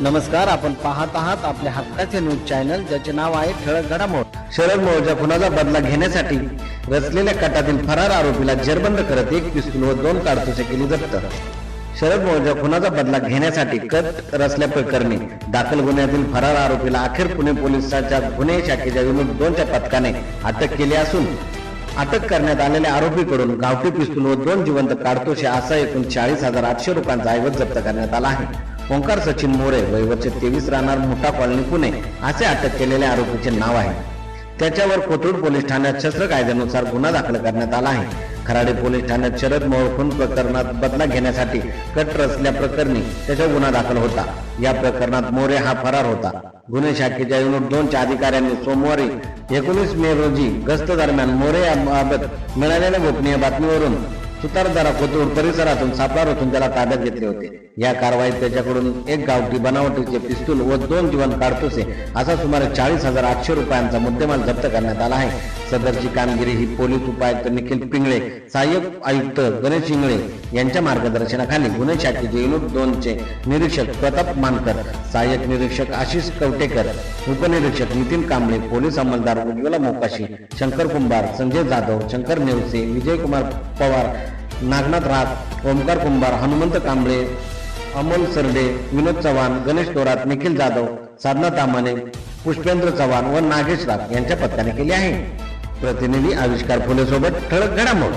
नमस्कार आपण पाहत आहात आपल्या हक्काचे न्यूज चॅनल ज्याचे नाव आहे ठळक घडामोड. शरद मोहच्या खुनाचा बदला घेण्यासाठी रचलेल्या कटातील फरार आरोपीला जेरबंद करत एक पिस्तूल व दोन काडतुसे केली जप्त. शरद मोहच्या खुनाचा बदला घेण्यासाठी कट रचल्या प्रकरणी दाखल गुन्ह्यातील फरार आरोपीला अखेर पुणे पोलिसांच्या गुन्हे शाखेच्या विमुख दोनच्या पथकाने अटक केली असून अटक करण्यात आलेल्या आरोपीकडून गावठी पिस्तूल व दोन जिवंत काडतोशे असा एकूण चाळीस हजार आठशे रुपयांचा ऐवज जप्त करण्यात आला आहे. ओंकार सचिन मोरे वय तेवीस राहणार मोठा कॉलनी पुणे असे अटक केलेल्या आरोपीचे नाव आहे. त्याच्यावर कोथरूड पोलीस ठाण्यात शस्त्र कायद्यानुसार गुन्हा दाखल करण्यात आला आहे. खराडे पोलीस ठाण्यात शरद मोहोळ प्रकरणात बदला घेण्यासाठी कट रचल्या प्रकरणी त्याचा गुन्हा दाखल होता. या प्रकरणात मोरे हा फरार होता. गुन्हे शाखेच्या युनिट दोनच्या अधिकाऱ्यांनी सोमवारी एकोणीस मे रोजी गस्त दरम्यान मोरे याबाबत मिळालेल्या गोपनीय बातमीवरून सुतारदारा कोथरूड परिसरातून सापळा रचून त्याला ताब्यात घेतले होते. या कारवाईत त्याच्याकडून एक गावठी बनावटीचे पिस्तूल व दोन जीवन काढतोसे असा सुमारे चाळीस हजार आठशे रुपयांचा मुद्देमाल जप्त करण्यात आला आहे. सदरची कामगिरी ही पोलीस उपायुक्त निखिल पिंगळे सहाय्यक आयुक्त गणेश इंगळे यांच्या मार्गदर्शनाखाली गुन्हे शाखेचे युनिट दोनचे निरीक्षक प्रताप मानकर सहाय्यक निरीक्षक आशिष कवटेकर उपनिरीक्षक नितीन कांबळे पोलीस अंमलदार उज्ज्वला मोकाशी शंकर कुंभार संजय जाधव शंकर नेवसे विजयकुमार पवार नागनाथ राग ओमकार कुंभार हनुमंत कांबळे अमोल सरडे विनोद चव्हाण गणेश थोरात निखिल जाधव साधना तामाने पुष्पेंद्र चव्हाण व नागेश राग यांच्या पत्त्याने केली आहे. प्रतिनिधी आविष्कार फुले सोबत ठळक घडामोड.